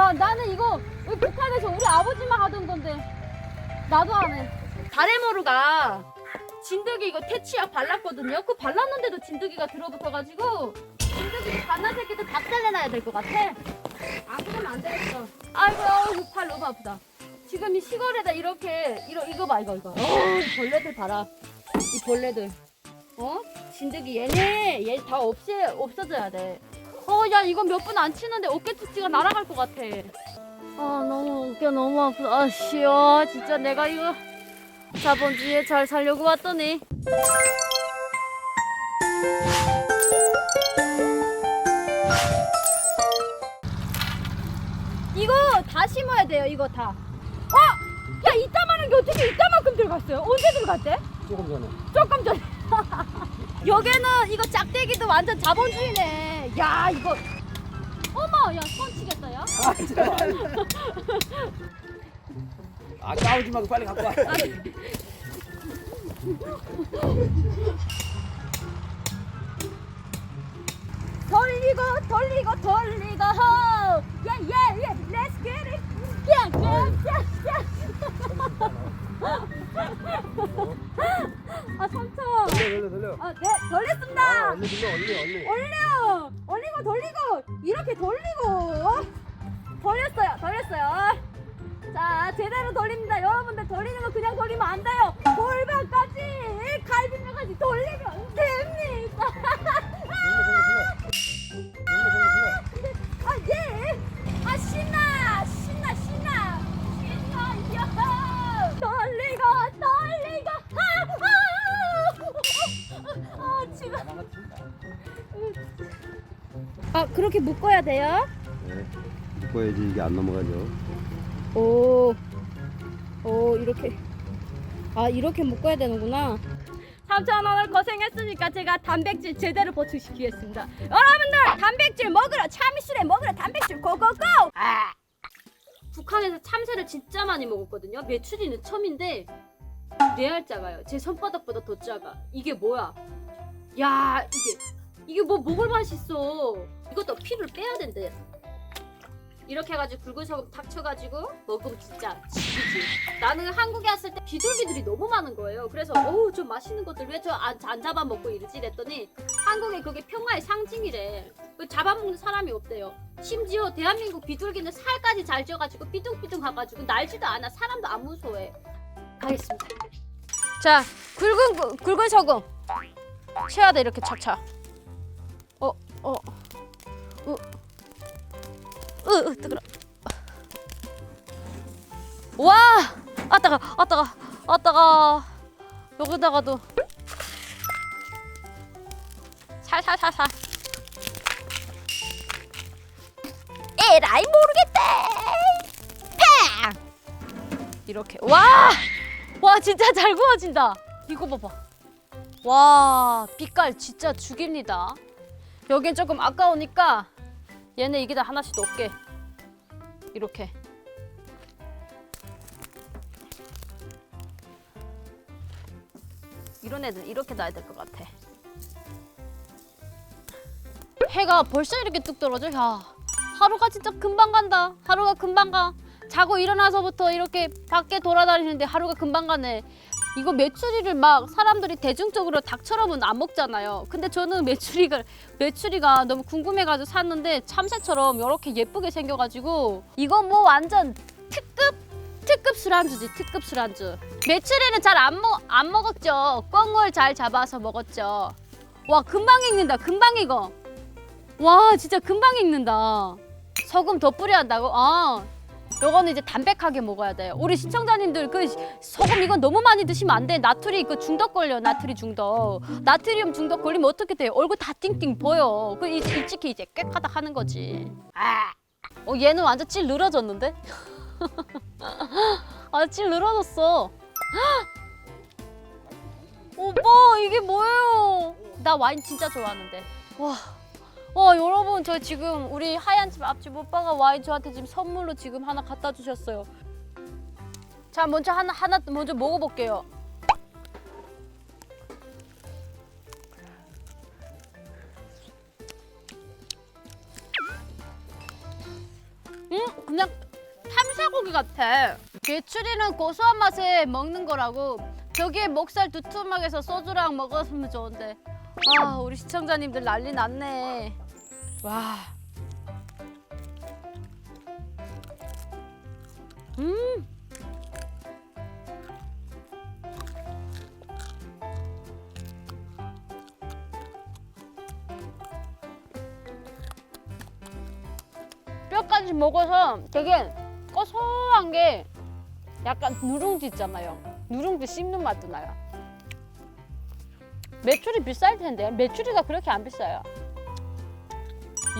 야 나는 이거 우리 북한에서 우리 아버지만 하던 건데 나도 안 해. 다레모르가 진드기 이거 퇴치약 발랐거든요. 그 발랐는데도 진드기가 들어붙어가지고 진드기 갓난 새끼들 다 잘라놔야 될 것 같아. 안 그러면 안 되겠어. 아이고 아이고, 팔 너무 아프다. 지금 이 시골에다 이렇게 이러 이거 봐 이거 이거. 어, 이 벌레들 봐라. 이 벌레들. 어? 진드기 얘네 얘 다 없애 없어져야 돼. 어, 야, 이거 몇분 안 치는데 어깨투지가 날아갈 것 같아. 아, 너무 어깨 너무 아프다. 아, 씨, 아, 진짜 내가 이거 자본주의에 잘 살려고 왔더니. 이거 다 심어야 돼요, 이거 다. 어! 야, 이따만한 게 어떻게 이따만큼 들어갔어요? 언제 들어갔대? 조금 전에. 조금 전에. 여기는 이거 짝대기도 완전 자본주의네. 야 이거 어머, 야, 손 튀겼다, 야. 아 진짜 아 싸우지 말고 빨리 갖고 와 돌리고, 돌리고, 돌리고, 호! 야, 야, 야, let's get it! 3초. 돌려 돌려 돌려. 어, 네, 아, 네, 아 돌렸습니다. 언니 돌려+ 언니 언니. 올려! 올리고 돌리고 이렇게 돌리고 돌렸어요 돌렸어요 자 제대로 돌립니다 여러분들 돌리는 거 그냥 돌리면 안 돼요 골반까지 갈비뼈까지 돌리면 아 그렇게 묶어야 돼요? 네. 묶어야지 이게 안 넘어가죠. 오, 오 이렇게 아 이렇게 묶어야 되는구나. 삼촌 오늘 고생했으니까 제가 단백질 제대로 보충시키겠습니다. 여러분들 단백질 먹으러 참이슬에 먹으러 단백질 고고고! 아! 북한에서 참새를 진짜 많이 먹었거든요. 메추리는 처음인데 레알 작아요. 제 손바닥보다 더 작아. 이게 뭐야? 야 이게 이게 뭐 먹을 맛이 있어. 이것도 피를 빼야 된대. 이렇게 해가지고 굵은 소금 탁 쳐가지고 먹으면 진짜 지기지. 나는 한국에 왔을 때 비둘기들이 너무 많은 거예요. 그래서 어우 좀 맛있는 것들 왜 저 안 잡아먹고 이러지 이랬더니 한국에 그게 평화의 상징이래. 그 잡아먹는 사람이 없대요. 심지어 대한민국 비둘기는 살까지 잘 쪄가지고 삐둥삐둥 가가지고 날지도 않아 사람도 안 무서워해. 가겠습니다. 자 굵은 구- 굵은 소금 쳐야 돼 이렇게 차차. 어 어. 어. 으, 으 뜨거라. 와, 아따가, 아따가, 아따가. 여기다가도 살살살살. 에라이 모르겠대. 팡! 이렇게. 와, 와 진짜 잘 구워진다. 이거 봐봐. 와, 빛깔 진짜 죽입니다. 여긴 조금 아까우니까 얘네 이게 다 하나씩 넣게. 이렇게. 이런 애들 이렇게 놔야 될 것 같아. 해가 벌써 이렇게 뚝 떨어져? 야 하루가 진짜 금방 간다. 하루가 금방 가. 자고 일어나서부터 이렇게 밖에 돌아다니는데 하루가 금방 가네 이거 메추리를 막 사람들이 대중적으로 닭처럼은 안 먹잖아요. 근데 저는 메추리가 메추리가 너무 궁금해가지고 샀는데 참새처럼 이렇게 예쁘게 생겨가지고 이거 뭐 완전 특급 특급 술안주지 특급 술안주. 메추리는 잘 안 먹 안 먹었죠. 꿩을 잘 잡아서 먹었죠. 와 금방 익는다. 금방 익어. 와 진짜 금방 익는다. 소금 더 뿌려야 한다고? 아 요거는 이제 담백하게 먹어야 돼요. 우리 시청자님들 그 소금 이건 너무 많이 드시면 안 돼. 나트리 그 중독 걸려. 나트리 중독. 나트리움 중독 걸리면 어떻게 돼요? 얼굴 다 띵띵 보여. 그 일찍이 이제 꽥하다 하는 거지. 아. 어 얘는 완전 찔 늘어졌는데? 아 찔 늘어졌어. 오빠 이게 뭐예요? 나 와인 진짜 좋아하는데. 와. 와 여러분 저 지금 우리 하얀 집 앞집 오빠가 와인 저한테 지금 선물로 지금 하나 갖다 주셨어요. 자 먼저 하나 하나 먼저 먹어볼게요. 음 그냥 탐사고기 같아. 게추리는 고소한 맛에 먹는 거라고 저기에 목살 두툼하게서 소주랑 먹었으면 좋은데 아 우리 시청자님들 난리 났네. 와. 음. 뼈까지 먹어서 되게 고소한 게 약간 누룽지 있잖아요. 누룽지 씹는 맛도 나요. 매출이 비쌀 텐데 매출이가 그렇게 안 비싸요.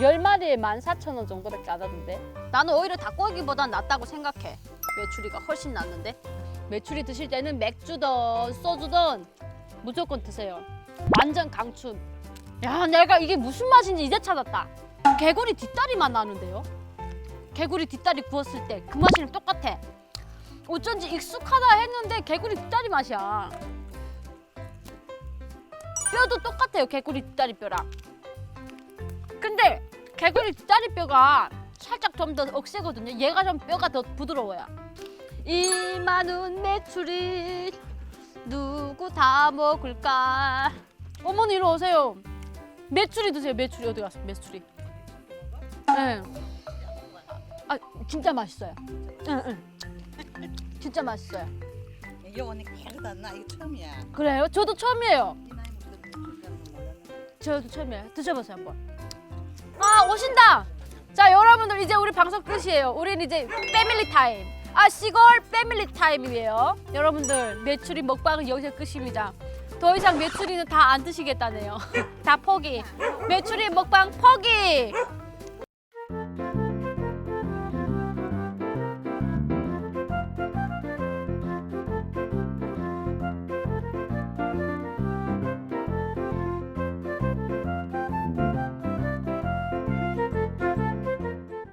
열 마리에 14,000원 정도밖에 안 하던데. 나는 오히려 닭고기보단 낫다고 생각해. 매출이가 훨씬 낫는데. 매출이 드실 때는 맥주든 소주든 무조건 드세요. 완전 강추. 야, 내가 이게 무슨 맛인지 이제 찾았다. 개구리 뒷다리 맛 나는데요? 개구리 뒷다리 구웠을 때 그 맛이랑 똑같아. 어쩐지 익숙하다 했는데 개구리 뒷다리 맛이야. 뼈도 똑같아요, 개구리 뒷다리 뼈랑. 근데 개구리 뒷다리 뼈가 살짝 좀 더 억세거든요. 얘가 좀 뼈가 더 부드러워요. 이 많은 매출이 누구 다 먹을까? 어머니 이리 오세요. 매출이 드세요. 매출이 어디 갔어? 매출이. 네. 아 진짜 맛있어요. 응, 응. 진짜 맛있어요. 이거 오늘 계속 안 나. 이거 처음이야. 그래요? 저도 처음이에요. 저도 처음이에요. 드셔보세요 한번. 아 오신다. 자 여러분들 이제 우리 방송 끝이에요. 우린 이제 패밀리 타임. 아 시골 패밀리 타임이에요. 여러분들 매출이 먹방은 여기서 끝입니다. 더 이상 매출이는 다 안 드시겠다네요. 다 포기. 매출이 먹방 포기.